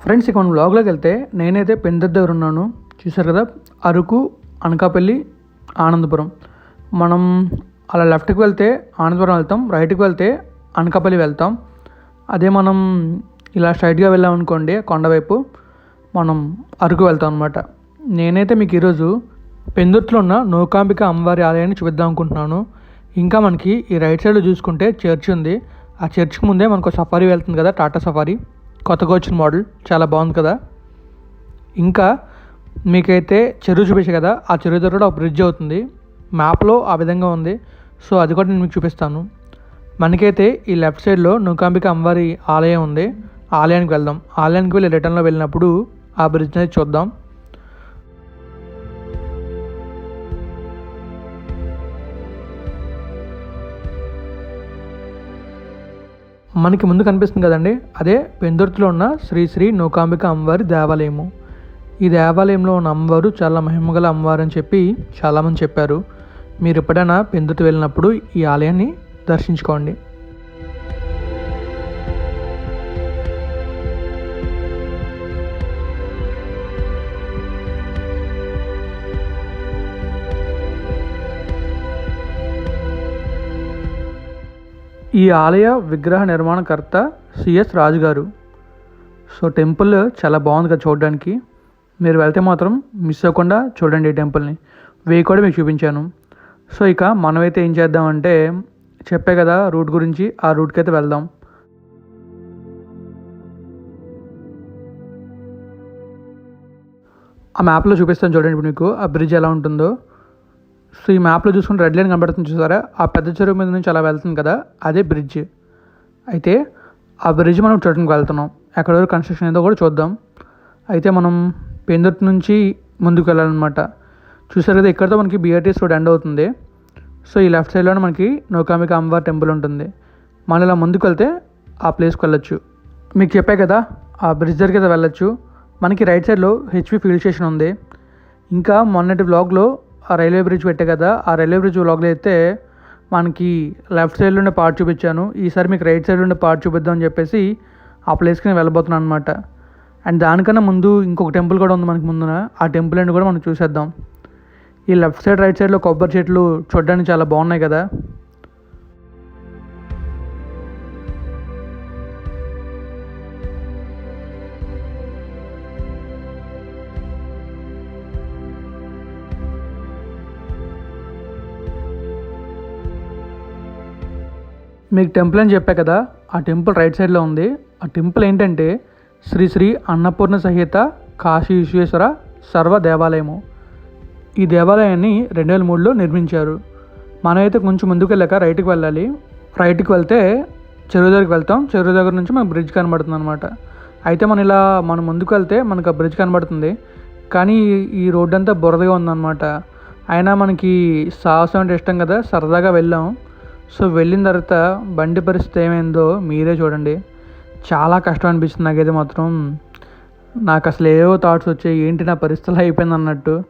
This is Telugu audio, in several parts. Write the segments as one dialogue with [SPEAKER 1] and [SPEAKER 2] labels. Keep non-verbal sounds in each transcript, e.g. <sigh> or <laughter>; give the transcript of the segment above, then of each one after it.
[SPEAKER 1] ఫ్రెండ్స్ ఇక మనం బ్లాగ్లోకి వెళ్తే నేనైతే పెందర్ దగ్గర ఉన్నాను. చూసారు కదా? అరకు అనకాపల్లి ఆనందపురం. మనం అలా లెఫ్ట్కి వెళ్తే ఆనందపురం వెళ్తాం రైట్కి వెళ్తే అనకాపల్లి వెళ్తాం. అదే మనం ఇలా స్ట్రైట్గా వెళ్ళామనుకోండి కొండవైపు మనం అరకు వెళ్తాం అనమాట నేనైతే మీకు ఈరోజు పెందుర్తిలో ఉన్న నూకాంబిక అమ్మవారి ఆలయాన్ని చూపిద్దాం అనుకుంటున్నాను. ఇంకా మనకి ఈ రైట్ సైడ్లో చూసుకుంటే చర్చ్ ఉంది. ఆ చర్చ్కి ముందే మనకు సఫారీ వెళ్తుంది కదా టాటా సఫారీ కొత్తగా వచ్చిన మోడల్ చాలా బాగుంది కదా? ఇంకా మీకైతే చెరువు చూపించే కదా ఆ చెరువు దగ్గర కూడా ఒక బ్రిడ్జ్ అవుతుంది. మ్యాప్లో ఆ విధంగా ఉంది. సో అది కూడా నేను మీకు చూపిస్తాను. మనకైతే ఈ లెఫ్ట్ సైడ్లో నూకాంబిక అమ్మవారి ఆలయం ఉంది. ఆలయానికి వెళ్దాం. ఆలయానికి వెళ్ళి రిటర్న్లో వెళ్ళినప్పుడు ఆ బ్రిడ్జ్ అనేది చూద్దాం. మనకి ముందు కనిపిస్తుంది కదండి? అదే పెందుర్తిలో ఉన్న శ్రీ శ్రీ నూకాంబిక అమ్మవారి దేవాలయము. ఈ దేవాలయంలో ఉన్న అమ్మవారు చాలా మహిమగల అమ్మవారు అని చెప్పి చాలామంది చెప్పారు. మీరు ఎప్పుడైనా పెందుర్తి వెళ్ళినప్పుడు ఈ ఆలయాన్ని దర్శించుకోండి. ఈ ఆలయ విగ్రహ నిర్మాణకర్త సిఎస్ రాజు గారు సో టెంపుల్ చాలా బాగుంది కదా చూడడానికి. మీరు వెళ్తే మాత్రం మిస్ అవ్వకుండా చూడండి ఈ టెంపుల్ని. వే కూడా మీకు చూపించాను. సో ఇక మనమైతే ఏం చేద్దామంటే చెప్పే కదా రూట్ గురించి ఆ రూట్కి అయితే వెళ్దాం. ఆ మ్యాప్లో చూపిస్తాను చూడండి ఇప్పుడు మీకు. ఆ బ్రిడ్జ్ ఎలా ఉంటుందో. సో ఈ మ్యాప్లో చూసుకుని రెడ్ లైన్ కనబడుతుంది చూసారా? ఆ పెద్ద చెరువు మీద నుంచి అలా వెళ్తుంది కదా? అదే బ్రిడ్జ్ అయితే ఆ బ్రిడ్జ్ మనం చూడడానికి వెళ్తున్నాం. ఎక్కడ వరకు కన్స్ట్రక్షన్ ఏదో కూడా చూద్దాం. అయితే మనం పెందుర్తి నుంచి ముందుకు వెళ్ళాలన్నమాట. చూసారు కదా ఇక్కడతో మనకి బీఆర్టీఎస్ రోడ్ ఎండ్ అవుతుంది. సో ఈ లెఫ్ట్ సైడ్లోనే మనకి నౌకామిక అమ్మవారి టెంపుల్ ఉంటుంది. మనం ఇలా ముందుకు వెళ్తే ఆ ప్లేస్కి వెళ్ళొచ్చు. మీకు చెప్పే కదా ఆ బ్రిడ్జ్ దగ్గర అయితే వెళ్ళొచ్చు. మనకి రైట్ సైడ్లో హెచ్పి ఫీల్డ్ స్టేషన్ ఉంది. ఇంకా మొన్నటి బ్లాగ్లో ఆ రైల్వే బ్రిడ్జ్ పెట్టే కదా ఆ రైల్వే బ్రిడ్జ్ వ్లాగ్లో అయితే మనకి లెఫ్ట్ సైడ్లో ఉండే పార్ట్ చూపించాను. ఈసారి మీకు రైట్ సైడ్ ఉండే పార్ట్ చూపిద్దాం అని చెప్పేసి ఆ ప్లేస్కి నేను వెళ్ళబోతున్నాను అనమాట అండ్ దానికన్నా ముందు ఇంకొక టెంపుల్ కూడా ఉంది మనకి ముందున. ఆ టెంపుల్ అని కూడా మనం చూసేద్దాం. ఈ లెఫ్ట్ సైడ్ రైట్ సైడ్లో కొబ్బరి చెట్లు చూడడానికి చాలా బాగున్నాయి కదా. మీకు టెంపుల్ అని చెప్పా కదా ఆ టెంపుల్ రైట్ సైడ్లో ఉంది. ఆ టెంపుల్ ఏంటంటే శ్రీ శ్రీ అన్నపూర్ణ సహిత కాశీ విశ్వేశ్వర సర్వ దేవాలయము. ఈ దేవాలయాన్ని రెండు వేల మూడులో నిర్మించారు. మనమైతే కొంచెం ముందుకు వెళ్ళాక రైట్కి వెళ్ళాలి. రైట్కి వెళ్తే చెరువు దగ్గరికి వెళ్తాం. చెరువు దగ్గర నుంచి మనకు బ్రిడ్జ్ కనబడుతుంది అనమాట అయితే మనం ఇలా మనం ముందుకు వెళ్తే మనకు ఆ బ్రిడ్జ్ కనబడుతుంది. కానీ ఈ రోడ్డు అంతా బురదగా ఉందన్నమాట. అయినా మనకి సాహసం అంటే ఇష్టం కదా సరదాగా వెళ్ళాం. సో వెళ్ళిన తర్వాత బండి పరిస్థితి ఏమైందో మీరే చూడండి. చాలా కష్టం అనిపించింది నాకైతే మాత్రం. నాకు అసలు ఏవో థాట్స్ వచ్చాయి. ఏంటి నా పరిస్థితులు అయిపోయింది అన్నట్టు.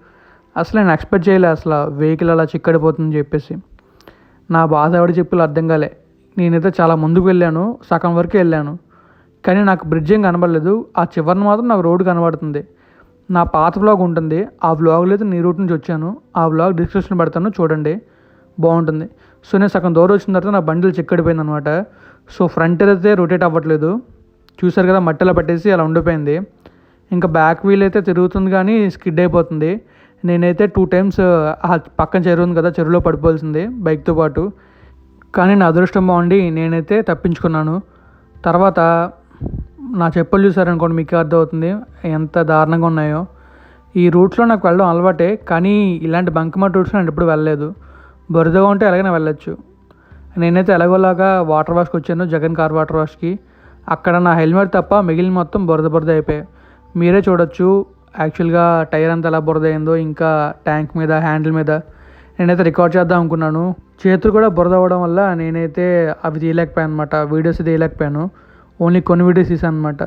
[SPEAKER 1] అసలు నేను ఎక్స్పెక్ట్ చేయలే అసలు. వెహికల్ అలా చిక్కడిపోతుందని చెప్పేసి. నా బాధ ఎవడు చెప్పి అర్థం కాలే. నేనైతే చాలా ముందుకు వెళ్ళాను. సగం వరకు వెళ్ళాను. కానీ నాకు బ్రిడ్జ్ ఏం కనబడలేదు. ఆ చివరిని మాత్రం నాకు రోడ్డు కనబడుతుంది. నా పాత బ్లాగ్ ఉంటుంది. ఆ బ్లాగ్లో అయితే నీ రూట్ నుంచి వచ్చాను. ఆ బ్లాగ్ డిస్క్రిప్షన్ పెడతాను. చూడండి. బాగుంటుంది. సో నేను సగం దూరం వచ్చిన తర్వాత నా బండిలు చిక్కడిపోయింది అనమాట సో ఫ్రంట్ అయితే రొటేట్ అవ్వట్లేదు. చూసారు కదా మట్టిలో పట్టేసి అలా ఉండిపోయింది. ఇంకా బ్యాక్ వీల్ అయితే తిరుగుతుంది కానీ స్కిడ్ అయిపోతుంది. నేనైతే టూ టైమ్స్ ఆ పక్కన చెరువు ఉంది కదా చెరువులో పడిపోవాల్సింది బైక్తో పాటు. కానీ నా అదృష్టం బాగుండి నేనైతే తప్పించుకున్నాను. తర్వాత నా చెప్పులు చూసారనుకోండి మీకు అర్థమవుతుంది ఎంత దారుణంగా ఉన్నాయో. ఈ రూట్లో నాకు వెళ్ళడం అలవాటే కానీ ఇలాంటి బంకమట్ రూట్స్ నేను ఎప్పుడు వెళ్ళలేదు. బురదగా ఉంటే ఎలాగైనా వెళ్ళొచ్చు. నేనైతే ఎలాగోలాగా వాటర్ వాష్కి వచ్చాను జగన్ కార్ వాటర్ వాష్కి. అక్కడ నా హెల్మెట్ తప్ప మిగిలిన మొత్తం బురద బురద అయిపోయాయి. మీరే చూడొచ్చు యాక్చువల్గా టైర్ అంతా ఎలా బురద అయిందో ఇంకా ట్యాంక్ మీద హ్యాండిల్ మీద. నేనైతే రికార్డ్ చేద్దాం అనుకున్నాను. చేతులు కూడా బురద అవ్వడం వల్ల నేనైతే అవి తీయలేకపోయాను అనమాట వీడియోస్ తీయలేకపోయాను. ఓన్లీ కొన్ని వీడియోస్ తీసాను అనమాట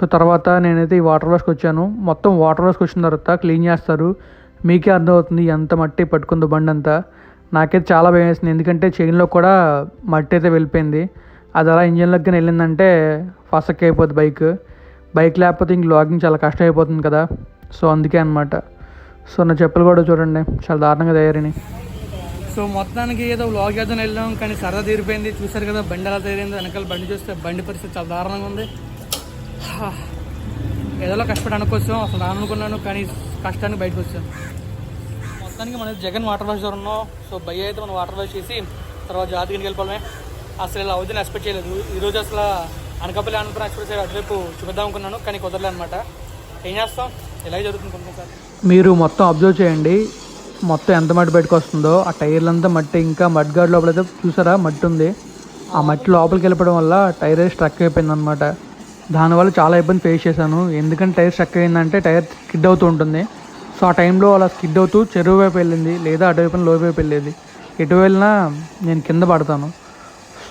[SPEAKER 1] సో తర్వాత నేనైతే ఈ వాటర్ వాష్కి వచ్చాను. మొత్తం వాటర్ వాష్కి వచ్చిన తర్వాత క్లీన్ చేస్తారు. మీకే అర్థమవుతుంది ఎంత మట్టి పట్టుకుందో బండి అంతా నాకైతే చాలా భయం వేసింది. ఎందుకంటే చైన్లో కూడా మట్టి అయితే వెళ్ళిపోయింది. అది అలా ఇంజన్లోకి వెళ్ళిందంటే ఫసక్ అయిపోద్ది బైక్. బైక్ లేకపోతే ఇంక లాగింగ్ చాలా కష్టం అయిపోతుంది కదా. సో అందుకే అనమాట సో నా చెప్పులు కూడా చూడండి. చాలా దారుణంగా తయారైనాయి.
[SPEAKER 2] సో మొత్తానికి ఏదో వ్లాగ్ ఏదో వెళ్ళాం. కానీ సరదా తీరిపోయింది. చూసారు కదా బండి అలా తీరింది వెనకాల బండి చూస్తే బండి పరిస్థితి చాలా దారుణంగా ఉంది. ఏదో ఏదోలా కష్టపడి అనుకోవచ్చు. అసలు రానుకున్నాను కానీ కష్టానికి బయటకు వచ్చాను. మొత్తానికి మనం జగన్ వాటర్ వాష్ దగ్గర ఉన్నాం. సో భయ్య అయితే మనం వాటర్ వాష్ చేసి తర్వాత జాతికి వెళ్ళిపోవడమే అసలు ఇలా అవుతుంది ఎక్స్పెక్ట్ చేయలేదు. ఈరోజు అసలు అనకాపల్లి ఆంధ్రప్రదేశ్ ఎక్స్ప్రెస్ సైడ్ అటువైపు చూపిద్దాం అనుకున్నాను కానీ కుదరలే అనమాట ఏం చేస్తాం? ఇలాగే జరుగుతుంది కొన్ని సార్.
[SPEAKER 1] మీరు మొత్తం అబ్జర్వ్ చేయండి. మొత్తం ఎంత మట్టి బయటకు వస్తుందో ఆ టైర్లంతా మట్టి ఇంకా మడ్ గార్డ్ లోపల అయితే చూసారా? మట్టి ఉంది. ఆ మట్టి లోపలికి వెళ్ళిపోవడం వల్ల టైర్ స్ట్రక్ అయిపోయింది అనమాట దానివల్ల చాలా ఇబ్బంది ఫేస్ చేశాను. ఎందుకంటే టైర్ స్ట్రక్ అయిందంటే టైర్ స్కిడ్ అవుతూ ఉంటుంది. సో ఆ టైంలో అలా స్కిడ్ అవుతూ చెరువు వైపు వెళ్ళింది లేదా అటువైపున లోపు వైపు వెళ్ళేది. ఎటు వెళ్ళినా నేను కింద పడతాను.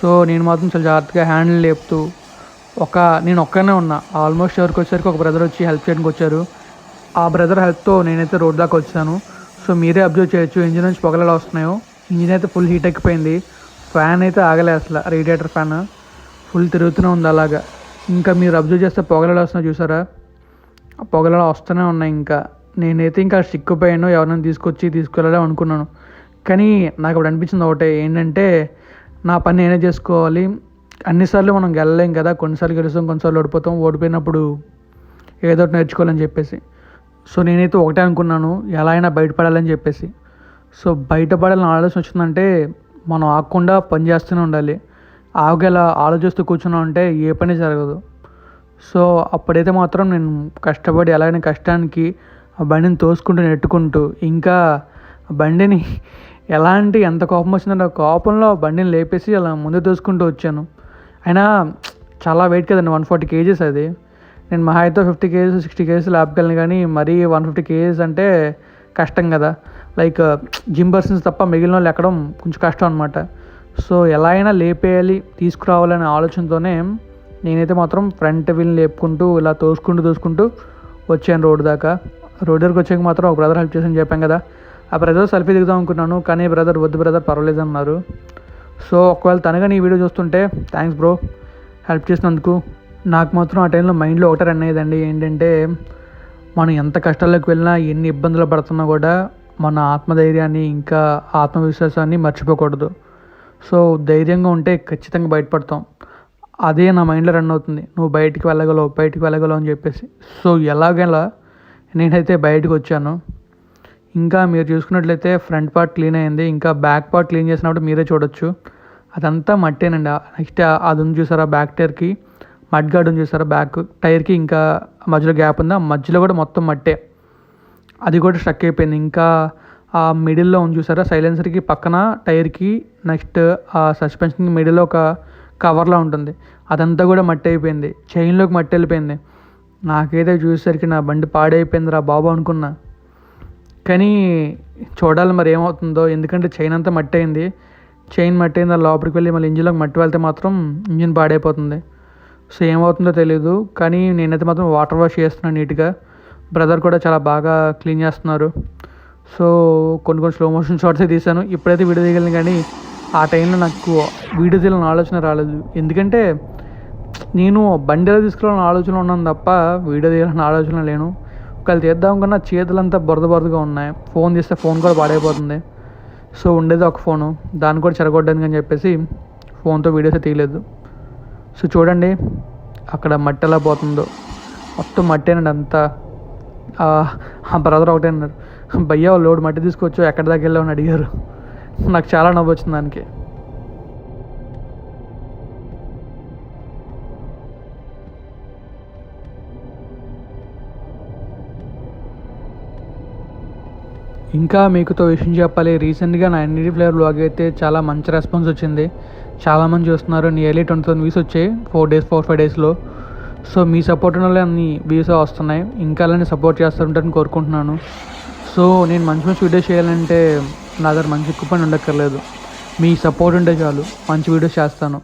[SPEAKER 1] సో నేను మాత్రం చాలా జాగ్రత్తగా హ్యాండిల్ లేపుతూ ఒక నేను ఒక్కనే ఉన్నా. ఆల్మోస్ట్ ఎవరికి వచ్చేసరికి ఒక బ్రదర్ వచ్చి హెల్ప్ చేయడానికి వచ్చారు. ఆ బ్రదర్ హెల్ప్తో నేనైతే రోడ్ దాకా వచ్చాను. సో మీరే అబ్జర్వ్ చేయొచ్చు ఇంజిన్ నుంచి పొగలు వస్తున్నాయో. ఇంజిన్ అయితే ఫుల్ హీట్ ఎక్కిపోయింది. ఫ్యాన్ అయితే ఆగలే అసలు రేడియేటర్ ఫ్యాన్. ఫుల్ తిరుగుతూనే ఉంది అలాగా. ఇంకా మీరు అబ్జర్వ్ చేస్తే పొగలు వస్తున్నాయి చూసారా? ఆ వస్తూనే ఉన్నాయి ఇంకా. నేనైతే ఇంకా సిక్కుపోయాను ఎవరైనా తీసుకొచ్చి తీసుకెళ్ళాలి అనుకున్నాను. కానీ నాకు ఇప్పుడు అనిపించింది ఒకటే ఏంటంటే నా పని నేనే చేసుకోవాలి. అన్నిసార్లు మనం గెలలేం కదా కొన్నిసార్లు గెలుస్తాం కొన్నిసార్లు ఓడిపోతాం ఓడిపోయినప్పుడు ఏదో ఒకటి నేర్చుకోవాలని చెప్పేసి. సో నేనైతే ఒకటే అనుకున్నాను ఎలా అయినా బయటపడాలని చెప్పేసి. సో బయటపడాలని ఆలోచన వచ్చిందంటే మనం ఆగకుండా పని చేస్తూనే ఉండాలి. ఆగేలా ఆలోచిస్తూ కూర్చున్నాం అంటే ఏ పని జరగదు. సో అప్పుడైతే మాత్రం నేను కష్టపడి ఎలాగైనా కష్టానికి ఆ బండిని తోసుకుంటూ నెట్టుకుంటూ ఇంకా బండిని <laughs> ఎలాంటి ఎంత కోపం వచ్చిందంటే ఆ కోపంలో బండిని లేపేసి అలా ముందు తోసుకుంటూ వచ్చాను. అయినా చాలా వెయిట్ కదండి వన్ ఫార్టీ కేజీస్ అది. నేను మహా అయితే ఫిఫ్టీ కేజీస్ సిక్స్టీ కేజీస్ ల్యాబ్కెళ్ళను కానీ మరీ వన్ ఫిఫ్టీ కేజీస్ అంటే కష్టం కదా. లైక్ జిమ్ పర్సన్స్ తప్ప మిగిలిన వాళ్ళు ఎక్కడం కొంచెం కష్టం అనమాట సో ఎలా అయినా లేపేయాలి తీసుకురావాలనే ఆలోచనతోనే నేనైతే మాత్రం ఫ్రంట్ వీల్ని లేపుకుంటూ ఇలా తోసుకుంటూ తోసుకుంటూ వచ్చాను రోడ్డు దాకా. రోడ్ దగ్గరకు వచ్చాక మాత్రం ఒక బ్రదర్ హెల్ప్ చేసి చెప్పాం కదా. ఆ బ్రదర్ సెల్ఫీ దిగుదాం అనుకున్నాను కానీ బ్రదర్ వద్దు బ్రదర్ పర్వాలేదు అన్నారు సో ఒకవేళ తనగా నీ వీడియో చూస్తుంటే థ్యాంక్స్ బ్రో హెల్ప్ చేసినందుకు. నాకు మాత్రం ఆ టైంలో మైండ్లో ఒకటే రన్ అయ్యేదండి ఏంటంటే మనం ఎంత కష్టాల్లోకి వెళ్ళినా ఎన్ని ఇబ్బందులు పడుతున్నా కూడా మన ఆత్మధైర్యాన్ని ఇంకా ఆత్మవిశ్వాసాన్ని మర్చిపోకూడదు. సో ధైర్యంగా ఉంటే ఖచ్చితంగా బయటపడతాం. అదే నా మైండ్లో రన్ అవుతుంది. నువ్వు బయటికి వెళ్ళగలవు బయటికి వెళ్ళగలవు అని చెప్పేసి. సో ఎలాగైనా నేనైతే బయటకు వచ్చాను. ఇంకా మీరు చూసుకున్నట్లయితే ఫ్రంట్ పార్ట్ క్లీన్ అయింది. ఇంకా బ్యాక్ పార్ట్ క్లీన్ చేసినప్పుడు మీరే చూడొచ్చు. అదంతా మట్టేనండి. నెక్స్ట్ అది ఉంది చూసారా బ్యాక్ టైర్కి మడ్ గార్డ్ ఉంది చూసారా బ్యాక్ టైర్కి ఇంకా మధ్యలో గ్యాప్ ఉంది? ఆ మధ్యలో కూడా మొత్తం మట్టే. అది కూడా స్ట్రక్ అయిపోయింది. ఇంకా ఆ మిడిల్లో ఉంది చూసారా? సైలెన్సర్కి పక్కన టైర్కి నెక్స్ట్ ఆ సస్పెన్షన్కి మిడిల్లో ఒక కవర్లా ఉంటుంది. అదంతా కూడా మట్టి అయిపోయింది చైన్లోకి మట్టి వెళ్ళిపోయింది నాకైతే చూసేసరికి నా బండి పాడైపోయిందిరా బాబు అనుకున్నా. కానీ చూడాలి మరి ఏమవుతుందో ఎందుకంటే చైన్ అంతా మట్టి అయింది చైన్ మట్టి అయింది లోపలికి వెళ్ళి మళ్ళీ ఇంజిన్లోకి మట్టి వెళ్తే మాత్రం ఇంజిన్ పాడైపోతుంది. సో ఏమవుతుందో తెలియదు కానీ నేనైతే మాత్రం వాటర్ వాష్ చేస్తున్నాను నీట్గా. బ్రదర్ కూడా చాలా బాగా క్లీన్ చేస్తున్నారు. సో కొన్ని కొన్ని స్లో మోషన్ షార్ట్సే తీశాను. ఇప్పుడైతే వీడియో తీయగలను కానీ ఆ టైంలో నాకు వీడియో తీయాలని ఆలోచన రాలేదు. ఎందుకంటే నేను బండిలో తీసుకురావాలని ఆలోచన ఉన్నాను తప్ప వీడియో తీయాలని ఆలోచన లేను. ఒకవేళ తీద్దాం కన్నా చేతులంతా బురద బురదగా ఉన్నాయి. ఫోన్ తీస్తే ఫోన్ కూడా పాడైపోతుంది. సో ఉండేది ఒక ఫోను. దాన్ని కూడా చెరగొట్టడానికి అని చెప్పేసి ఫోన్తో వీడియోస్ తీయలేదు. సో చూడండి అక్కడ మట్టి ఎలా పోతుందో. మొత్తం మట్టేనండి అంతా. ఆ ఆ బ్రదర్ ఒకటే అన్నారు భయ్యా లోడ్ మట్టి తీసుకొచ్చు ఎక్కడి దాకా వెళ్ళావు? అని అడిగారు. నాకు చాలా నవ్వు వచ్చింది దానికి. ఇంకా మీకుతో విషయం చెప్పాలి. రీసెంట్గా నా ఎన్ఈడి ఫ్లేవర్ బ్లాగ్ అయితే చాలా మంచి రెస్పాన్స్ వచ్చింది. చాలామంది చూస్తున్నారు. నియర్లీ ట్వంటీ థౌసండ్ వ్యూస్ వచ్చాయి. ఫోర్ డేస్ ఫోర్ ఫైవ్ డేస్లో. సో మీ సపోర్ట్ వల్ల అన్ని వ్యూస్ వస్తున్నాయి. ఇంకా అలానే సపోర్ట్ చేస్తుంటారని కోరుకుంటున్నాను. సో నేను మంచి మంచి వీడియోస్ చేయాలంటే నా దగ్గర మంచి ఎక్కువ పని ఉండక్కర్లేదు. మీ సపోర్ట్ ఉంటే చాలు. మంచి వీడియోస్ చేస్తాను.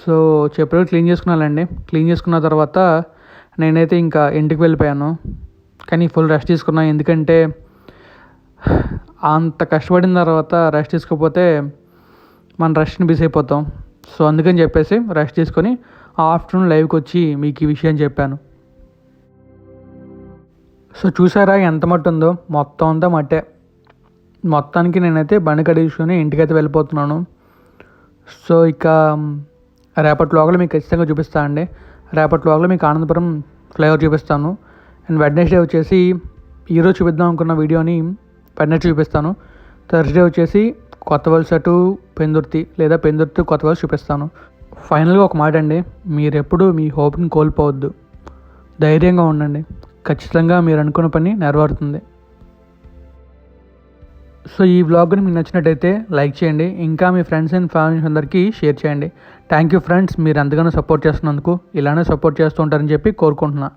[SPEAKER 1] సో చెప్పేది క్లీన్ చేసుకున్నానండి క్లీన్ చేసుకున్న తర్వాత నేనైతే ఇంకా ఇంటికి వెళ్ళిపోయాను. కానీ ఫుల్ రెస్ట్ తీసుకున్నాను ఎందుకంటే అంత కష్టపడిన తర్వాత రెస్ట్ తీసుకోకపోతే మన రెస్ట్ని బిజీ అయిపోతాం. సో అందుకని చెప్పేసి రెస్ట్ తీసుకొని ఆఫ్టర్నూన్ లైవ్కి వచ్చి మీకు ఈ విషయం చెప్పాను. సో చూసారా ఎంత మట్టి ఉందో? మొత్తం అంతా మట్టే. మొత్తానికి నేనైతే బండి కడిగించుకొని ఇంటికైతే వెళ్ళిపోతున్నాను. సో ఇక రేపటి లోగలు మీకు ఖచ్చితంగా చూపిస్తా అండి. రేపటి లోగలు మీకు ఆనందపురం ఫ్లైఓవర్ చూపిస్తాను. అండ్ వెడ్నెస్డే వచ్చేసి ఈరోజు చూపిద్దాం అనుకున్న వీడియోని పైన చూపిస్తాను. థర్స్డే వచ్చేసి కొత్త వలస టు పెందుర్తి లేదా పెందుర్తి కొత్త వలస చూపిస్తాను. ఫైనల్గా ఒక మాట అండి మీరెప్పుడు మీ హోప్ని కోల్పోవద్దు. ధైర్యంగా ఉండండి. ఖచ్చితంగా మీరు అనుకున్న పని నెరవేరుతుంది. సో ఈ వ్లాగ్ని మీకు నచ్చినట్టయితే లైక్ చేయండి. ఇంకా మీ ఫ్రెండ్స్ అండ్ ఫ్యామిలీస్ అందరికీ షేర్ చేయండి. థ్యాంక్ యూ ఫ్రెండ్స్ మీరు ఎంతగానో సపోర్ట్ చేస్తున్నందుకు ఇలానే సపోర్ట్ చేస్తూ ఉంటారని చెప్పి కోరుకుంటున్నా.